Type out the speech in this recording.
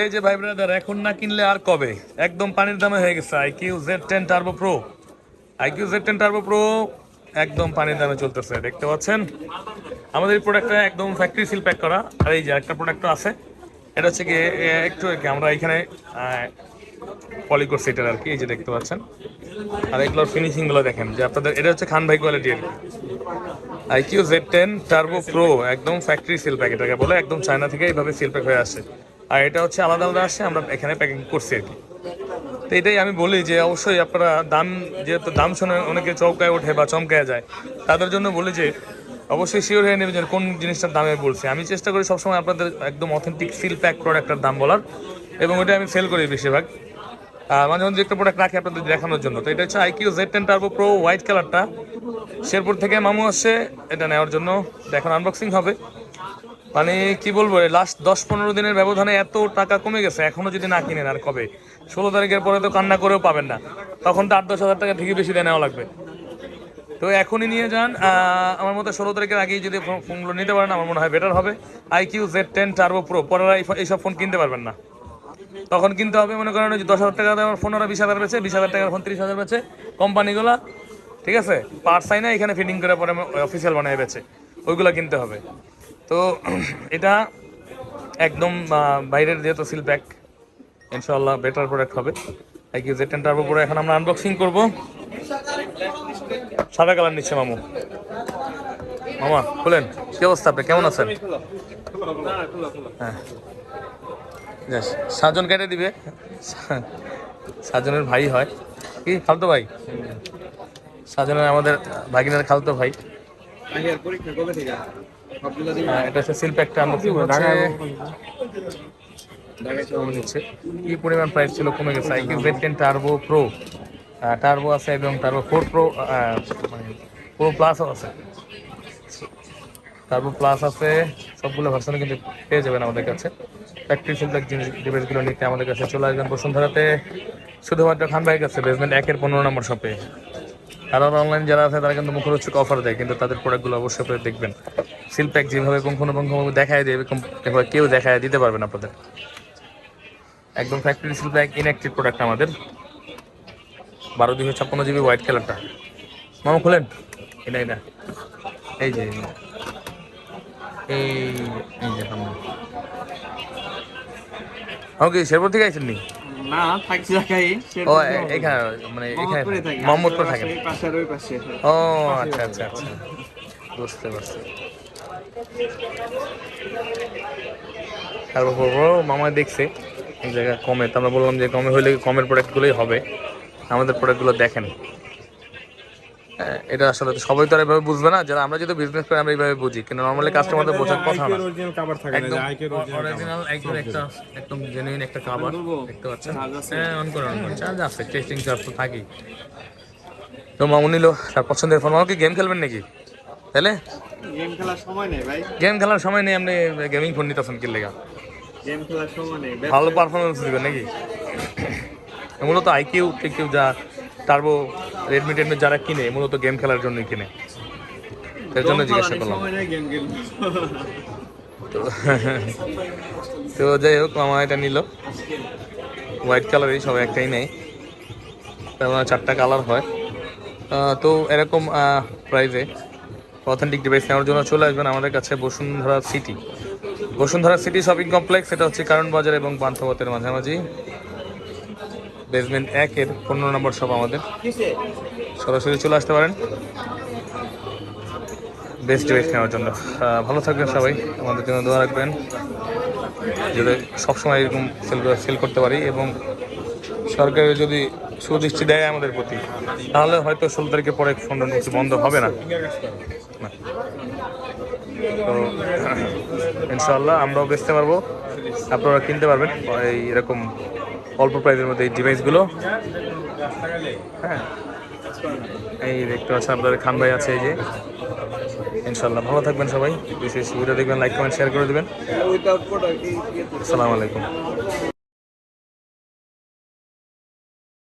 এই যে ভাই ব্রাদার এখন না কিনলে আর কবে? একদম পানির দামে হয়ে গেছে। IQOO Z ten Turbo Pro iQOO Z ten Turbo Pro একদম পানির দামে চলতেছে, দেখতে পাচ্ছেন? আমাদের এই প্রোডাক্টটা একদম ফ্যাক্টরি সিল প্যাক করা। আর এই যে একটা প্রোডাক্টও আছে। এটা হচ্ছে কি একটু আর কি, আমরা এখানে পলি করছি এটার আর কি, এই যে দেখতে পাচ্ছেন। আর এগুলোর ফিনিশিংগুলো দেখেন, যে আপনাদের, এটা হচ্ছে খান ভাই কোয়ালিটি আর কি iQOO Z ten Turbo Pro একদম ফ্যাক্টরি সিল প্যাক এটাকে বলে, একদম চায়না থেকে এইভাবে সিল প্যাক হয়ে আসে আর এটা হচ্ছে আলাদা আলাদা আসে, আমরা এখানে প্যাকিং করছি আর কি। তো এটাই আমি বলি যে অবশ্যই আপনারা দাম, যেহেতু দাম শুনে অনেকে চৌকায় ওঠে বা চমকায় যায়, তাদের জন্য বলি যে অবশ্যই শিওর হয়ে নেবেন কোন জিনিসটার দামে বলছি। আমি চেষ্টা করি সবসময় আপনাদের একদম অথেন্টিক সিল প্যাক প্রোডাক্টের দাম বলার, এবং ওটা আমি সেল করি বেশিরভাগ। মাঝে মাঝে একটা প্রোডাক্ট রাখি আপনাদের দেখানোর জন্য। তো এটা হচ্ছে iQOO Z ten Turbo Pro white কালারটা শেরপুর থেকে মামু আসছে, এটা নেওয়ার জন্য। এখন আনবক্সিং হবে। মানে কি বলব লাস্ট দশ পনেরো দিনের ব্যবধানে এত টাকা কমে গেছে, এখনও যদি না কিনেন আর কবে? ষোলো তারিখের পরে তো কান্না করেও পাবেন না, তখন তো আট দশ হাজার টাকা ঠিকই বেশি দিয়ে নেওয়া লাগবে। তো এখনই নিয়ে যান আমার মতে ষোলো তারিখের আগেই যদি ফোনগুলো নিতে পারেন, আমার মনে হয় বেটার হবে। IQOO Z ten Turbo Pro পরেরা এইসব ফোন কিনতে পারবেন না। তখন কিনতে হবে, মনে করেন দশ হাজার টাকা দেওয়ার ফোন ওরা বিশ হাজার বেছে বিশ হাজার টাকার ফোন তিরিশ হাজার বেছে কোম্পানিগুলো, ঠিক আছে? পার্ট সাইনে এখানে ফিটিং করে পরে অফিসিয়াল বানিয়ে বেছে ওইগুলো কিনতে হবে। তো এটা একদম বাইরের যেহেতু সিল প্যাক ইনশাল্লাহ বেটার প্রোডাক্ট হবে। IQOO Z ten Turbo Pro এখন আমরা আনবক্সিং করব। সাদা কালার নিচ্ছে মামু। মামা, খুলেন। কি অবস্থা আপনি? কেমন আছেন? হ্যাঁ। সাজন কেটে দিবে। সাজনের ভাই হয়। কি, খালতো ভাই? সাজনের আমাদের ভাগিনের খালতো ভাই। এটা হচ্ছে সিলপ্যাকটা আনবক্সিং হচ্ছে নিচ্ছে কি পরিমাণ প্রাইস ছিল? কমে গেছে। IQOO Z ten Turbo Pro Turbo আছে এবং টার্বো ফোর প্রো মানে প্রো প্লাসও আছে। টার্বো প্লাস আছে। সবগুলো ভার্সনে কিন্তু পেয়ে যাবেন আমাদের কাছে। ফ্যাক্টরি ফিল্ডার জিনিস ডিভাইসগুলো নিতে আমাদের কাছে চলে আসবেন বসুন্ধরাতে। শুধুমাত্র খান ভাইয়ের কাছে বেসমেন্ট একের পনেরো নম্বর শপে আর অনলাইন যারা আছে, তারা কিন্তু মুখরোচক অফার দেয়, কিন্তু তাদের প্রোডাক্টগুলো অবশ্যই দেখবেন। সিল প্যাক যেভাবে পুঙ্খানুপুঙ্খভাবে দেখায় দেবে এভাবে কেউ দেখায় দিতে পারবেন আপনাদের। একদম factory seal pack inactive product আমাদের। বারো দুশো ছাপ্পান্ন জিবি হোয়াইট কালারটা মামা খুলেন? এটা এটা। এই যে এই। এই যে ওকে শেরপুর থেকে নি? না থাকছি ঢাকায়। ও এখানে মানে এখানে মোহাম্মদপুর থাকেন। পাশে ওই পাশে। ও আচ্ছা আচ্ছা আচ্ছা। বুঝতে পারছি। তারপর মামা দেখছে এই জায়গা কমে। তো আমরা বললাম যে কমে হইলে কমের প্রোডাক্টগুলোই হবে। আমাদের প্রোডাক্টগুলো দেখেন। এটা আসলে সবাই তো আর এভাবে বুঝবে না। যারা আমরা যদি বিজনেস করি আমরা এইভাবে বুঝি। কিন্তু নর্মালি কাস্টমারদের বোঝার কথা না। থাকে একদম অরিজিনাল অরিজিনাল একদম একটা একদম জেনুইন একটা খাবার দেখতে পাচ্ছেন? হ্যাঁ অন করে অন করে। চার্জ আছে টেস্টিং চার্জ তো থাকেই। তো মামু নিল তার পছন্দের ফোন মামু কি গেম খেলবেন নাকি? তাহলে গেম খেলার সময় নেই ভাই। গেম খেলার সময় নেই আপনি গেমিং ফোন নিতেছেন কি লেগা? গেম খেলার সময় নেই ভালো পারফরমেন্স দিবেন নাকি? মূলত আইকিউ টিকিউ যা টার্বো রেডমি টেডমি যারা কিনে মূলত গেম খেলার জন্যই কিনে। এর জন্য জিজ্ঞাসা করলাম। তো যাই হোক মামা এটা নিল। হোয়াইট কালারই সব একটাই নেই তার মানে চারটা কালার হয়। তো এরকম প্রাইজে অথেন্টিক ডিভাইস নেওয়ার জন্য চলে আসবেন আমাদের কাছে Bashundhara city Bashundhara city shopping complex এটা হচ্ছে কারণ বাজার এবং পান্থপথের মাঝামাঝি। বেসমেন্ট একের পনেরো নম্বর শপ আমাদের। সরাসরি চলে আসতে পারেন। বেস্ট ডিভাইস নেওয়ার জন্য। ভালো থাকবেন সবাই। আমাদের জন্য দোয়া রাখবেন। যাতে সবসময় এরকম সেল সেল করতে পারি এবং সরকারের যদি সুদৃষ্টি দেয় আমাদের প্রতি, তাহলে হয়তো ষোলো তারিখের পরে ফোন মুক্তি বন্ধ হবে না। না। তো ইনশাল্লাহ আমরাও বেচতে পারব। আপনারা কিনতে পারবেন এই এরকম অল্প প্রাইসের মধ্যে এই ডিভাইসগুলো। হ্যাঁ এই দেখতে পাচ্ছেন আপনাদের খান ভাই আছে এই যে। ইনশাল্লাহ ভালো থাকবেন সবাই। বিশেষ সুবিধা দেখবেন লাইক কমেন্ট শেয়ার করে দেবেন। আসসালামু আলাইকুম।